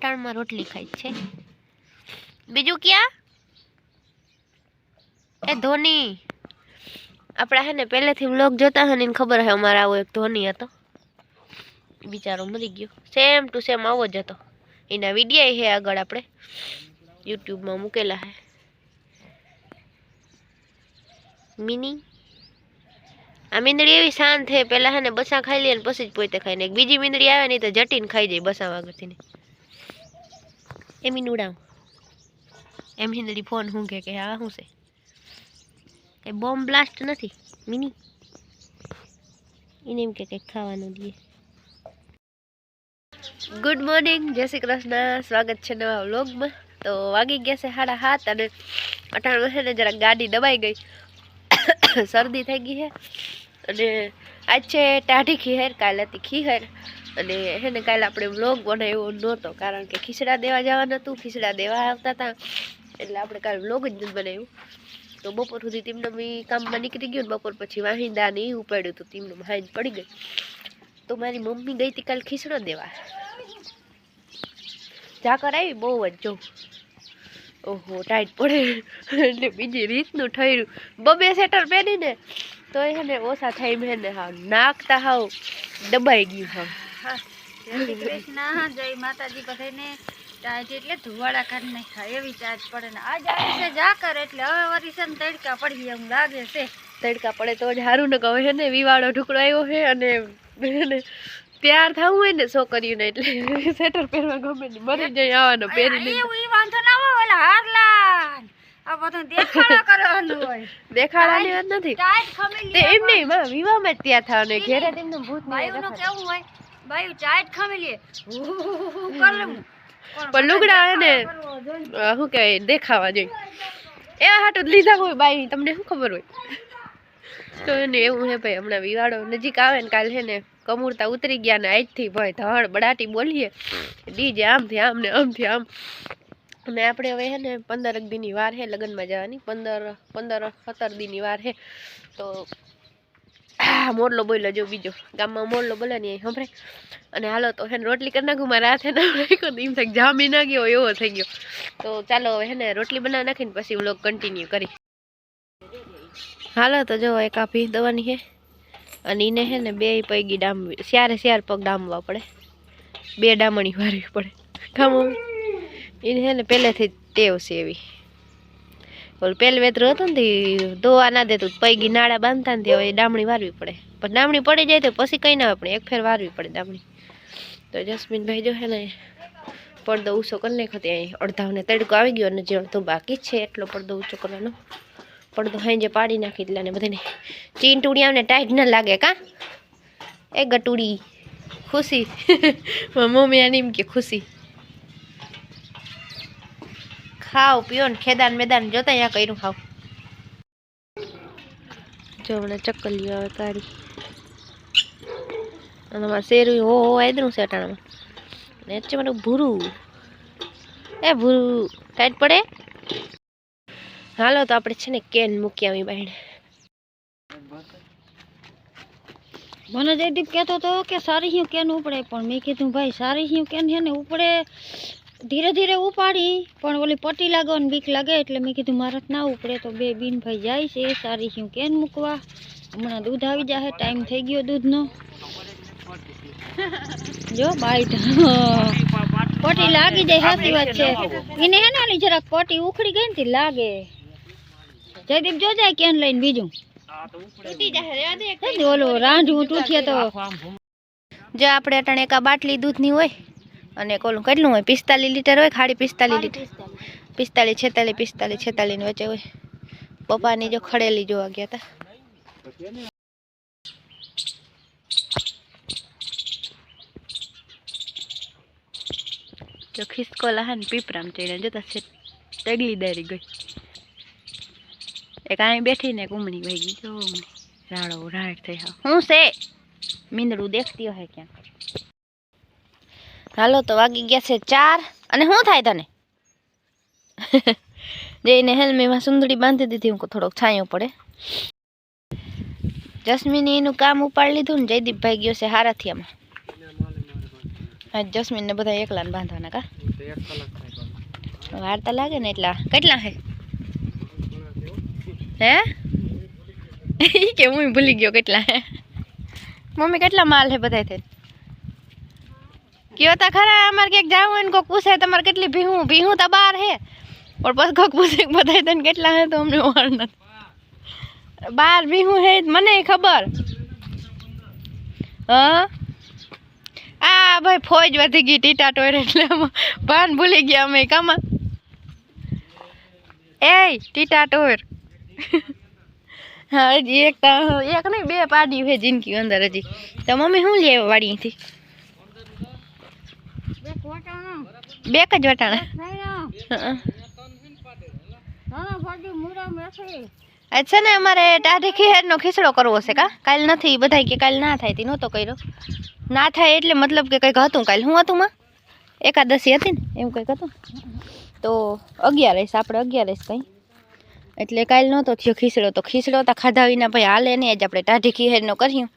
હે રોટલી ખાઈ છે. બીજું ક્યાં? એ ધોની. આપણા હે ને પહેલેથી વ્લોગ જોતા હે ને ખબર હે અમારા આવો એક ધોની હતો. બિચારો મરી ગયો. સેમ ટુ સેમ આવો જ હતો. એના વિડીયા હે આગળ આપણે યુટ્યુબમાં મૂકેલા હે. મિની. આ મીંદડી એવી શાંત છે પેલા હે ને બસા ખાઈ લે ને પછી જ પોતે ખાઈ ને બીજી મીંદડી આવે ને તો જટીને ખાઈ જાય બસા વગરથી ને એ મીનુડા એ મીંદડી ફોન હું કે આ શું છે. એ બોમ્બ બ્લાસ્ટ નથી, મિની. એને એમ કે કંઈક ખાવાનું દઈએ. ગુડ મોર્નિંગ જય શ્રી કૃષ્ણ. સ્વાગત છે નવા વ્લોગમાં. તો વાગી ગયા છે સાડા હાથ અને અટાણ છે ને જરાક ગાડી દબાઈ ગઈ. શરદી થઈ ગઈ છે. અને આજ છે ટાઢી ખીહેર, કાલે હતી ખીહેર. અને હે ને કાલે આપણે વ્લોગ બનાવ્યો નહોતો, કારણ કે ખીચડા દેવા જવાનું હતું, ખીચડા દેવા આવતા હતા, એટલે આપણે કાલે વ્લોગ જ નથી બનાવ્યું. તો બપોર સુધી તેમનો બી કામમાં નીકળી ગયું ને, બપોર પછી વાહિંદા એ ઉપાડ્યું હતું, તેમનું હાઈન પડી ગઈ તો મારી મમ્મી ગઈ હતી કાલે ખીચડો દેવા. ઝાકર આવી, બહુ જ જો. ઓહો, ટાઈટ પડે. એટલે બીજી રીતનું ઠર્યું. બબે સેટર પહેરીને તો એને ઓછા થાય મેં ને હાવ નાખતા હાવ, દબાઈ ગયું હાવ જય શ્રી કૃષ્ણ જય માતાજી બધાને. ટાઈટ એટલે ધુવાડા કરી નાખ્યા એવી ચાર્જ પડે ને. આજ આવી છે ઝાકર એટલે હવે વરી ને તડકા પડી એમ લાગે છે. તડકા પડે તો જ સારું ને કહે છે ને વિવાળો ઢુકડો આવ્યો છે અને તૈયાર થવું હોય ને છોકરીઓને એટલે સ્વેટર પહેરવા ગમે ને મરી જાય આવવાનો પહેરી એવું વાંધો ના હોય ઓલા હારલા દેખાડવાની વાત નથી. એમ નહીં વિવાહમાં જ ત્યાં થવાનું ઘેરે. તેમનું ભૂત નહીં કેવું હોય? બાયુ જ ખમી લે. પણ લુગડા ને શું કહેવાય દેખાવા જોઈએ. એવા હાટો લીધા હોય બાઈ તમને શું ખબર હોય? તો એને એવું હે ભાઈ હમણાં વિવાડો નજીક આવે ને કાલ હે ને કમુરતા ઉતરી ગયા ને આજથી ભાઈ ધડ બડાટી બોલીએ. ડીજે આમથી આમ ને આમથી આમ. અને આપણે હવે હે ને પંદર દીની વાર હે લગ્નમાં જવાની પંદર પંદર સત્તર દીની વાર હે. તો મોરલો બોલ્યો જો બીજો. ગામમાં મોરલો બોલે ને અહીં સંભળાય અને હાલો તો હેને રોટલી કરી નાખું, મારા હાથે ના રાખ્યો તો એમ થાય જામી ના ગયો, એવો થઈ ગયો. તો ચાલો હવે હેને રોટલી બનાવી નાખીને પછી વ્લોગ કન્ટિન્યુ કરી હાલો તો જો એક આપી દવાની છે. અને એને હે ને બે પૈગી ડામ સ્યારે શ્યાર પગ ડામવા પડે. બે ડામણી વારવી પડે. કામ એને હે ને પહેલેથી ટેવ છે એવી. ઓલું પહેલું વેતરું હતું ને દોવા ના દેતું પૈગી નાળા બાંધતા ને હવે ડામણી વારવી પડે. પણ ડામણી પડી જાય તો પછી કંઈ ના પણ એક ફેર વારવી પડે ડામણી. તો જસ્મીનભાઈ જો હે ને, પડદો ઊંચો કરી નાખ્યો ત્યાં અડધાને તડકો આવી ગયો અને જે અડધો બાકી છે, એટલો પડદો ઊંચો કરવાનો. પડદો હાંજે પાડી નાખી એટલે ને બધાને ચીન ટુડિયાને ટાઈટ ન લાગે કા? એ ગટુડી. ખુશી. મમ્મી આની એમ કે ખુશી. ખાવ પીઓ ને ખેદાન મેદાન જોતા અહીંયા કર્યું ખાવ. જો હમણાં ચક્કલીઓ આવે કાઢી. અને અમારે શેરું હો હો આદરું છે અટાણામાં. ને એટલે મારું ભૂરું. એ ભૂરું ટાઈટ પડે? હાલો તો આપણે છે ને કેન મૂકી આવી બાઈને મને જયદીપ કહેતો હતો કે સારી હિયું કેન ઉપડે પણ મેં કીધું ભાઈ સારી હિયું કેન છે ને ઉપડે. ધીરે ધીરે ઉપાડી પણ ઓલી પટ્ટી લાગવાની બીક લાગે એટલે મેં કીધું મારે ના ઉપડે તો બે બિન ભાઈ જાય છે સારી શું કેન મૂકવા? હમણાં દૂધ આવી જશે ટાઈમ થઈ ગયો દૂધનો. જો બાઈટ. પટ્ટી લાગી જાય સાચી વાત છે. એને હે ને જરાક પટ્ટી ઉખડી ગઈ ને લાગે. જયદીપ જો જાય કેન લઈને બીજું. ઓલું ઓલું રાંધવું તૂટીએ તો. જો આપણે અટાણે એક બાટલી દૂધની હોય. અને કોલું કેટલું હોય? પિસ્તાલીસ લીટર હોય? ખાડી પિસ્તાલીસ લીટર? પિસ્તાલીસ છેતાલીસ પિસ્તાલીસ છેતાલીસ વચ્ચે હોય. પપ્પાની જો ખડેલી જોવા ગયા હતા જો ખિસકો લાહે ને પીપરામ ચડ્યા જોતા છે તગલી દારી ગઈ. એક અહીં બેઠી ને કુમણી વહી ગઈ. જો. રાડો રાડ થઈ હા હું છે? મીંદડું દેખતી હોય ક્યાંક. હાલો, તો વાગી ગયા છે ચાર. અને શું થાય તને? જઈને હેલ્મેમાં સુંદડી બાંધી દીધી, હું થોડોક છાંયો પડે. જસ્મીને એનું કામ ઉપાડી લીધું ને જયદીપભાઈ ગયો છે હારાથિયામાં. જસ્મીનને બધા એકલાને બાંધવાના કા. વાર્તા લાગે ને એટલા. કેટલા હે? હે? કે હું ભૂલી ગયો કેટલા હે. મમ્મી, કેટલા માલ હે બધાય થઈને? કયો તા ખરા, અમારે ક્યાંક જાવું હોય ને કોક પૂછે તમારે કેટલી ભીહું ભીહું તો બાર હે. પણ પછી કોક પૂછે કે બધાય થઈને કેટલા હે, તો અમને વાર નથી. બાર ભીહું હે મને ખબર. હા? આ ભાઈ ફોજ વધી ગઈ, ટીટા ટોર એટલે આમાં ભાન ભૂલી ગયા અમે કામાં. એ ટીટા ટોર હા, હજી એક તા- એક નહીં, બે પાડી છે જિંદગી અંદર હજી. તો મમ્મી શું લે વાડીથી બે બે જ વટાણા. આજ છે ને અમારે ટાઢી ખીહેરનો ખીચડો કરવો છે કા? કાલ નથી બધા કે કાલ ના થાય, તે નહોતો કર્યો. ના થાય એટલે મતલબ કે કંઈક હતું કાલ. શું હતું માં? એકાદશી હતી ને, એવું કંઈક હતું. તો અગિયારસ, આપણે અગિયારસ કંઈ. એટલે કાલ નહોતો થયો ખીચડો. તો ખીચડો તો ખાધા વિના ભાઈ હાલે નહીં જ આપણે ટાઢી ખીહેરનો કર્યું.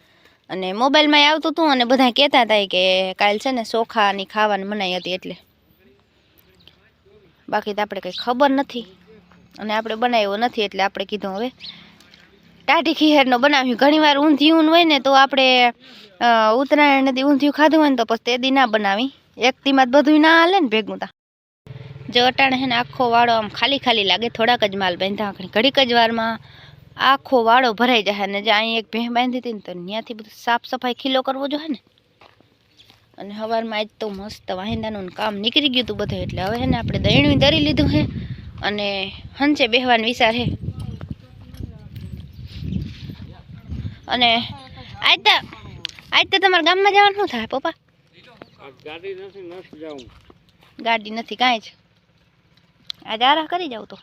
અને મોબાઈલમાં આવતું હતું અને બધા કહેતા હતા કે કાલ છે ને ચોખાની ખાવાની મનાઈ હતી એટલે. બાકી તો આપણે કંઈ ખબર નથી. અને આપણે બનાવ્યો નથી એટલે આપણે કીધું હવે ટાઢી ખીહેરનો બનાવ્યું. ઘણીવાર ઊંધિયું હોય ને તો આપણે ઉત્તરાયણ દી ઊંધિયું ખાધું હોય ને તો પછી તે દી ના બનાવી. એક દીમાં જ બધું ના હાલે ને ભેગું તા. જો અટાણે છે ને આખો વાળો આમ ખાલી ખાલી લાગે, થોડાક જ માલ બાંધ્યા ઘણી ઘડીક જ વારમાં આખો વાળો ભરાઈ જાય. ને જે અહીં એક ભેં બાંધી હતી ને તો ત્યાંથી બધું સાફ સફાઈ ખીલો કરવો જોઈએ ને. અને સવારમાં આજ તો મસ્ત વાહિંદાનું કામ નીકળી ગયું હતું બધું. એટલે હવે ને આપણે દહીણું ધરી લીધું છે અને હંચે બેહવાનો વિચાર છે. અને આજ તો આજ તો તમારા ગામમાં જવાનું શું થાય પપ્પા? ગાડી નથી નથી જાઉં. ગાડી નથી કાંઈ જ. આજે આરા કરી જાવ તો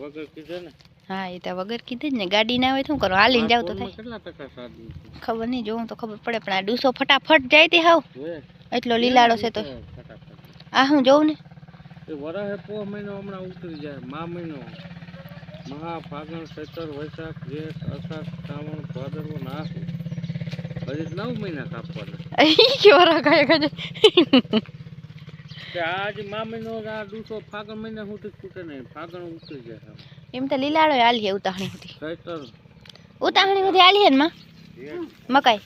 વગર કીધે ને. હા એ તો વગર કીધું જ ને ગાડી ના હોય શું કરો હાલીને જાવ તો થાય? ખબર નહીં જોઉં તો ખબર પડે પણ આ ડૂસો ફટાફટ જાય તે હાવ. એટલો લીલાડો છે તો. આ હું જોઉં ને? વરાહે પો મહિનો હમણાં ઉતરી જાય મા મહિનો. મહા ફાગણ ચૈતર વૈશાખ જેઠ અષાઢ શ્રાવણ ભાદરવો નાસ હજી નવ મહિના કાપવાના. વરા રખાય કાજે કે આ દૂસો ફાગણ મહિના સુધી ખૂટે નહીં. ફાગણ ઉતરી જાય એમ. તો લીલાડો હાલીએ ઉતાણી હતી ચૈતર. ઉતાહણી સુધી હાલીએ ને માં? મકાઈ.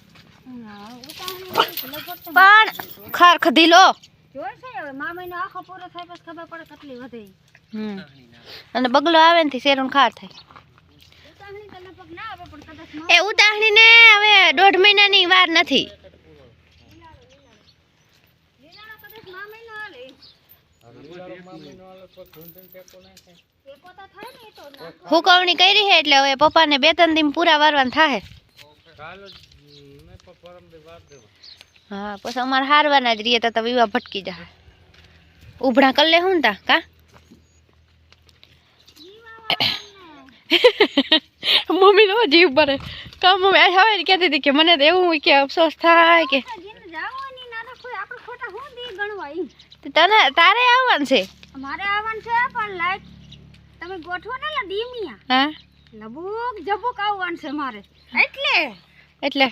પણ ખાર ખધી લો. જોઈ છે હવે મા મહિનો આખો પૂરો થાય પછી ખબર પડે કેટલી વધે. ઈ. હમ. અને બગલો આવે ને થી શેરું ખાર થાય. એ ઉતાહણી ને હવે દોઢ મહિનાની વાર નથી લીલાડો કદાચ મા મહિનો હાલે એ પોતા થાય ને એ તો ના હુકવણી કરી છે એટલે હવે પપ્પાને બે ત્રણ દિન પૂરા વારવાનું થાય હા પછી અમારે હારવાના જ રહીએ તો વિવાહ ભટકી જાય ઉભડા કરી લે હું તા કા? મમ્મી નો જીવ ભરે. કા મમ્મી આ હવે કહેતી હતી કે મને તો એવું કે અફસોસ થાય કે ના હું તને તારે આવવાનું છે? મારે આવવાનું છે પણ લાઈક તમે ગોઠવો ને લા ડીમિયા હા? લબુક જબુક આવવાનું છે મારે. એટલે? એટલે.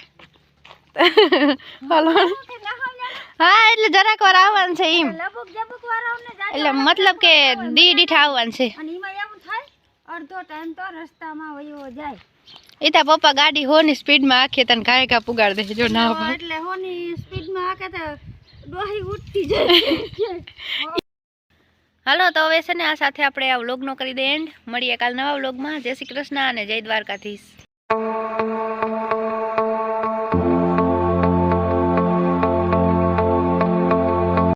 હાલો કે ના સમજાણું? હા એટલે જરાક વાર આવવાનું છે એમ. લબુક જબુક વાળાઓને જાજો. એટલે મતલબ કે દી દીઠ આવવાનું છે. અને એમાં એવું થાય અડધો ટાઈમ તો રસ્તામાં વયો જાય. એ તા પપ્પા ગાડી હોની સ્પીડમાં આખી તને ઘાય ઘા પુગાડ દે જો ના તો એટલે હોની સ્પીડમાં આકે તો ડોહી ઉઠતી જાય. હાલો, તો હવે છે ને આ સાથે આપણે આ વ્લોગનો કરી દે એન્ડ મળીએ કાલ નવા વ્લોગમાં જય શ્રી કૃષ્ણ અને જય દ્વારકાધીશ.